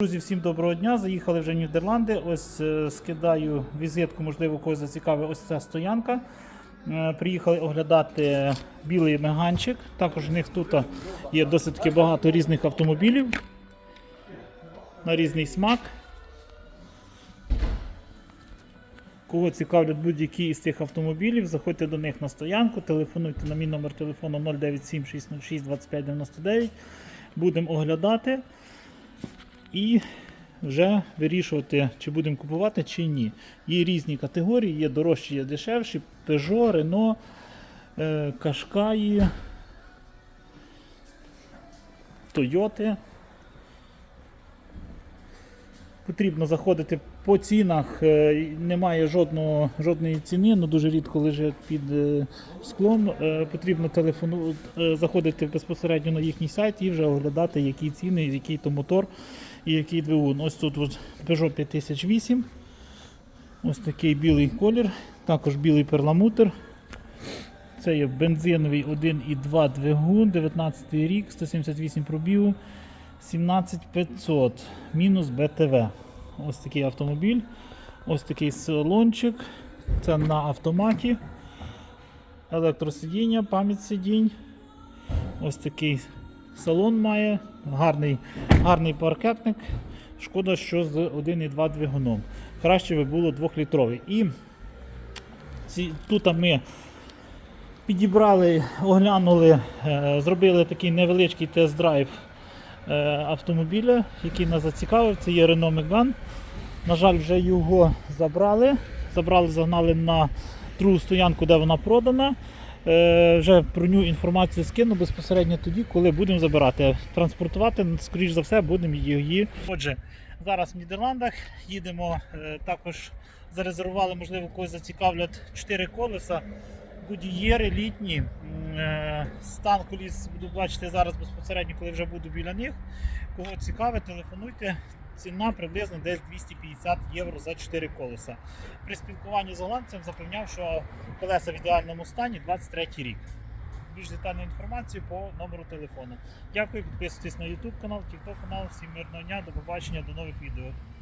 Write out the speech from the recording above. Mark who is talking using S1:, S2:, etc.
S1: Друзі, всім доброго дня. Заїхали вже в Нідерланди. Ось е, скидаю візитку, можливо, когось зацікавить ось ця стоянка. Е, Приїхали оглядати білий меганчик. Також в них тут є досить таки багато різних автомобілів на різний смак. Кого цікавлять будь-які із цих автомобілів, заходьте до них на стоянку, телефонуйте на мій номер телефону 097 606 2599. Будемо оглядати і вже вирішувати, чи будемо купувати, чи ні. Є різні категорії, є дорожчі, є дешевші. Peugeot, Renault, е, Qashqai, Toyota. Потрібно заходити по цінах, е, немає жодного, жодної ціни, ну дуже рідко лежить під е, склом. Потрібно телефону, заходити безпосередньо на їхній сайт і вже оглядати, які ціни, який то мотор і який двигун. Ось тут от Peugeot 5008. Ось такий білий колір, також білий перламутр. Це є бензиновий 1,2 двигун, 19 рік, 178 пробігу, 17500, мінус БТВ. Ось такий автомобіль. Ось такий салончик. Це на автоматі. Електросидіння, пам'ять сидінь. Ось такий салон має. Гарний, гарний паркетник. Шкода, що з 1,2 двигуном. Краще би було 2-літровий. І тут ми підібрали, оглянули, е, зробили такий невеличкий тест-драйв е, автомобіля, який нас зацікавив. Це є Renault Megane. На жаль, вже його забрали. Забрали, загнали на другу стоянку, де вона продана. Е, вже про ню інформацію скину безпосередньо тоді, коли будемо забирати. Транспортувати, скоріш за все, будемо її. Отже, зараз в Нідерландах їдемо. е, також зарезервували, можливо, когось зацікавлять 4 колеса. Гудієри літні. Е, Стан коліс буду бачити зараз безпосередньо, коли вже буду біля них. Кого цікавить, телефонуйте. Ціна приблизно десь 250 євро за 4 колеса. При спілкуванні з голландцем запевняв, що колеса в ідеальному стані 23 рік. Більш детальну інформацію по номеру телефону. Дякую, підписуйтесь на YouTube канал, TikTok канал. Всім мирного дня, до побачення, до нових відео.